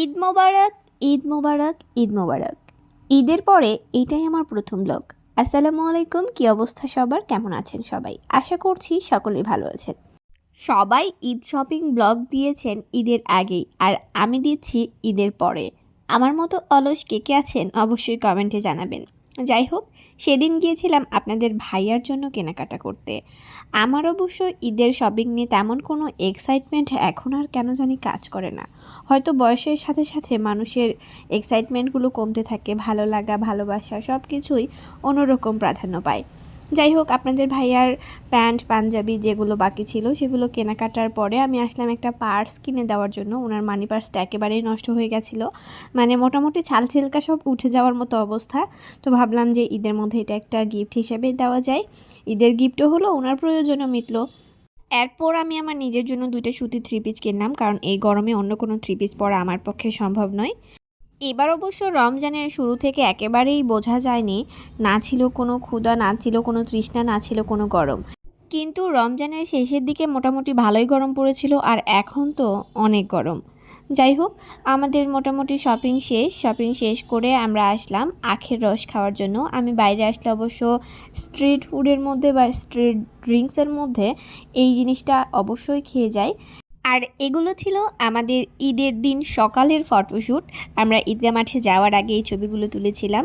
ঈদ মোবারক ঈদ মোবারক ঈদ মোবারক। ঈদের পরে এটাই আমার প্রথম ব্লগ। আসসালামু আলাইকুম, কী অবস্থা সবার? কেমন আছেন সবাই? আশা করছি সকলে ভালো আছেন। সবাই ঈদ শপিং ব্লগ দিয়েছেন ঈদের আগেই, আর আমি দিচ্ছি ঈদের পরে। আমার মতো অলস কে কে আছেন অবশ্যই কমেন্টে জানাবেন। যাই হোক, সেদিন গিয়েছিলাম আপনাদের ভাইয়ার জন্য কেনাকাটা করতে। আমার অবশ্য ঈদের শপিং নিয়ে তেমন কোনো এক্সাইটমেন্ট এখন আর কেন জানি কাজ করে না। হয়তো বয়সের সাথে সাথে মানুষের এক্সাইটমেন্টগুলো কমতে থাকে, ভালো লাগা, ভালোবাসা সব কিছুই অন্যরকম প্রাধান্য পায়। যাই হোক, আপনাদের ভাইয়ার প্যান্ট, পাঞ্জাবি যেগুলো বাকি ছিল, সেগুলো কেনাকাটার পরে আমি আসলাম একটা পার্স কিনে দেওয়ার জন্য। ওনার মানি পার্সটা একেবারেই নষ্ট হয়ে গেছিল। মানে মোটামুটি ছাল ছিলকা সব উঠে যাওয়ার মতো অবস্থা। তো ভাবলাম যে ঈদের মধ্যে এটা একটা গিফট হিসেবে দেওয়া যায়। ঈদের গিফটও হলো, ওনার প্রয়োজনও মিটলো। এরপর আমি আমার নিজের জন্য দুইটা সুতি থ্রি পিস কিনলাম, কারণ এই গরমে অন্য কোনো থ্রি পিস পরা আমার পক্ষে সম্ভব নয়। এবার অবশ্য রমজানের শুরু থেকে একেবারেই বোঝা যায়নি, না ছিল কোনো ক্ষুধা, না ছিল কোনো তৃষ্ণা, না ছিল কোনো গরম। কিন্তু রমজানের শেষের দিকে মোটামুটি ভালোই গরম পড়েছিল আর এখন তো অনেক গরম। যাই হোক, আমাদের মোটামুটি শপিং শেষ। শপিং শেষ করে আমরা আসলাম আখের রস খাওয়ার জন্য। আমি বাইরে আসলে অবশ্য স্ট্রিট ফুডের মধ্যে বা স্ট্রিট ড্রিঙ্কসের মধ্যে এই জিনিসটা অবশ্যই খেয়ে যাই। আর এগুলো ছিল আমাদের ঈদের দিন সকালের ফটোশ্যুট আমরা ঈদগাহ মাঠে যাওয়ার আগে এই ছবিগুলো তুলেছিলাম।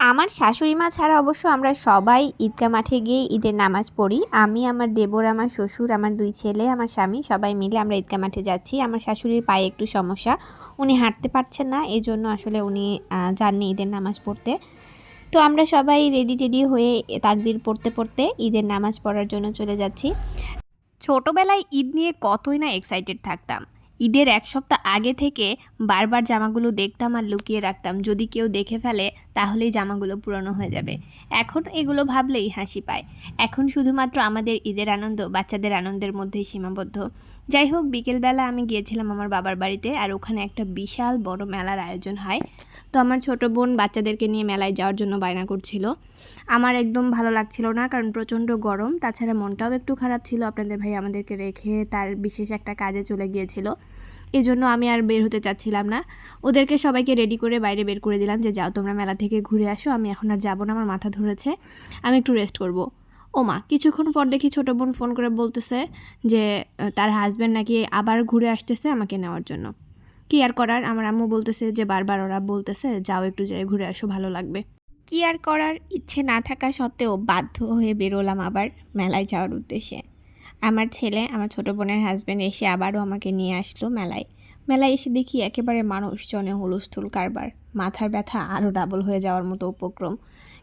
আমার শাশুড়ি মা ছাড়া অবশ্য আমরা সবাই ঈদগাহ মাঠে গিয়ে ঈদের নামাজ পড়ি। আমি, আমার দেবর, আমার শ্বশুর, আমার দুই ছেলে, আমার স্বামী সবাই মিলে আমরা ঈদগাহ মাঠে যাচ্ছি। আমার শাশুড়ির পায়ে একটু সমস্যা। উনি হাঁটতে পারছেন না এই জন্য আসলে উনি যাননি ঈদের নামাজ পড়তে। তো আমরা সবাই রেডি টেডি হয়ে তাকবির পড়তে পড়তে ঈদের নামাজ পড়ার জন্য চলে যাচ্ছি। ছোটোবেলায় ঈদ নিয়ে কতই না এক্সাইটেড থাকতাম। ঈদের এক সপ্তাহ আগে থেকে বারবার জামাগুলো দেখতাম আর লুকিয়ে রাখতাম। যদি কেউ দেখে ফেলে তাহলেই জামাগুলো পুরনো হয়ে যাবে। এখন এগুলো ভাবলেই হাসি পায়। এখন শুধুমাত্র আমাদের ঈদের আনন্দ, বাচ্চাদের আনন্দের মধ্যেই সীমাবদ্ধ। যাই হোক, বিকেলবেলা আমি গিয়েছিলাম আমার বাবার বাড়িতে আর ওখানে একটা বিশাল বড় মেলার আয়োজন হয়। তো আমার ছোট বোন বাচ্চাদেরকে নিয়ে মেলায় যাওয়ার জন্য বায়না করছিল। আমার একদম ভালো লাগছিল না কারণ প্রচণ্ড গরম। তাছাড়া মনটাও একটু খারাপ ছিল। আপনাদের ভাই আমাদেরকে রেখে তার বিশেষ একটা কাজে চলে গিয়েছিল। এই জন্য আমি আর বের হতে চাচ্ছিলাম না। ওদেরকে সবাইকে রেডি করে বাইরে বের করে দিলাম যে, যাও, তোমরা মেলা থেকে ঘুরে আসো, আমি এখন আর যাব না, আমার মাথা ধরেছে, আমি একটু রেস্ট করব। ও মা, কিছুক্ষণ পর দেখি ছোটো বোন ফোন করে বলতেছে যে, তার হাজব্যান্ড নাকি আবার ঘুরে আসতেছে আমাকে নেওয়ার জন্য। কি আর করার? আমার আম্মু বলতেছে যে, বারবার ওরা বলতেছে, যাও একটু যাই, ঘুরে আসো, ভালো লাগবে। কি আর করার? ইচ্ছে না থাকা সত্ত্বেও বাধ্য হয়ে বেরোলাম আবার মেলায় যাওয়ার উদ্দেশ্যে। আমার ছেলে, আমার ছোট বোনের হাজব্যান্ড এসে আবারও আমাকে নিয়ে আসলো মেলায়। মেলায় এসে দেখি একেবারে মানুষজনে হুলস্থুল কারবার। মাথার ব্যথা আরও ডাবল হয়ে যাওয়ার মতো উপক্রম।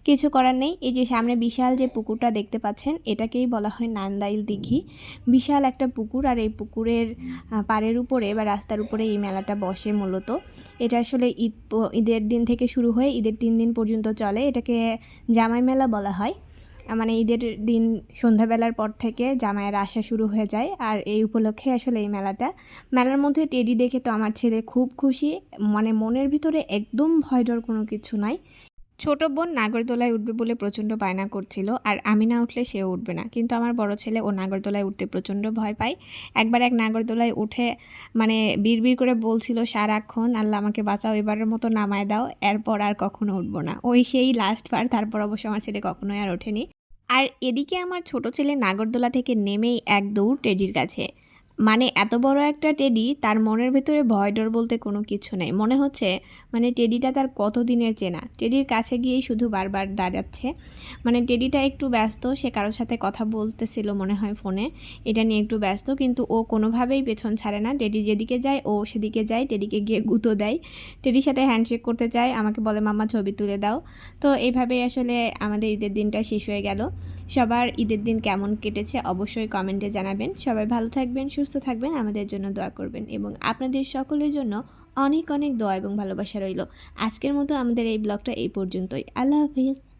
কিছু করার নেই, এই যে সামনে বিশাল যে পুকুরটা দেখতে পাচ্ছেন, এটাকেই বলা হয় নান্দাইল দিঘি। বিশাল একটা পুকুর আর এই পুকুরের পাড়ের উপরে বা রাস্তার উপরে এই মেলাটা বসে মূলত। এটা আসলে ঈদ ঈদের দিন থেকে শুরু হয়ে ঈদের তিন দিন পর্যন্ত চলে। এটাকে জামাই মেলা বলা হয়। মানে ঈদের দিন সন্ধ্যাবেলার পর থেকে জামাইয়ের আসা শুরু হয়ে যায়। আর এই উপলক্ষে আসলে এই মেলাটা। মেলার মধ্যে টেডি দেখে তো আমার ছেলে খুব খুশি। মানে মনের ভিতরে একদম ভয় ডর কোনো কিছু নাই। ছোট বোন নাগরদোলায় উঠবে বলে প্রচণ্ড বায়না করছিল আর আমি না উঠলে সেও উঠবে না। কিন্তু আমার বড় ছেলে ও নাগরদোলায় উঠতে প্রচণ্ড ভয় পায়। একবার এক নাগরদোলায় উঠে মানে বিড়বিড় করে বলছিল, সারাক্ষণ আল্লাহ আমাকে বাঁচাও, এবারের মতো নামায় দাও, এরপর আর কখনো উঠবো না। ওই সেই লাস্ট বার, তারপর অবশ্য আমার ছেলে কখনোই আর ওঠেনি। আর এদিকে আমার ছোট ছেলে নাগরদোলা থেকে নেমেই এক দৌড় টেডির কাছে। মানে এত বড় একটা টেডি তার মনের ভেতরে ভয় ডর বলতে কোনো কিছু নেই। মনে হচ্ছে মানে টেডিটা তার কত দিনের চেনা। টেডির কাছে গিয়েই শুধু বারবার দাঁড়াচ্ছে। মানে টেডিটা একটু ব্যস্ত, সে কারোর সাথে কথা বলতেছিল মনে হয় ফোনে। এটা নিয়ে একটু ব্যস্ত, কিন্তু ও কোনোভাবেই পেছন ছাড়ে না। টেডি যেদিকে যায়, ও সেদিকে যায়, টেডিকে গিয়ে গুঁতো দেয়। টেডির সাথে হ্যান্ডশেক করতে চায়, আমাকে বলে মামা ছবি তুলে দাও। তো এইভাবেই আসলে আমাদের ঈদের দিনটা শেষ হয়ে গেল। সবার ঈদের দিন কেমন কেটেছে অবশ্যই কমেন্টে জানাবেন। সবাই ভালো থাকবেন সুস্থ থাকবেন, আমাদের জন্য দোয়া করবেন এবং আপনাদের সকলের জন্য অনেক অনেক দোয়া এবং ভালোবাসা রইল। আজকের মতো আমাদের এই ব্লগটা এই পর্যন্তই। আল্লাহ হাফিজ।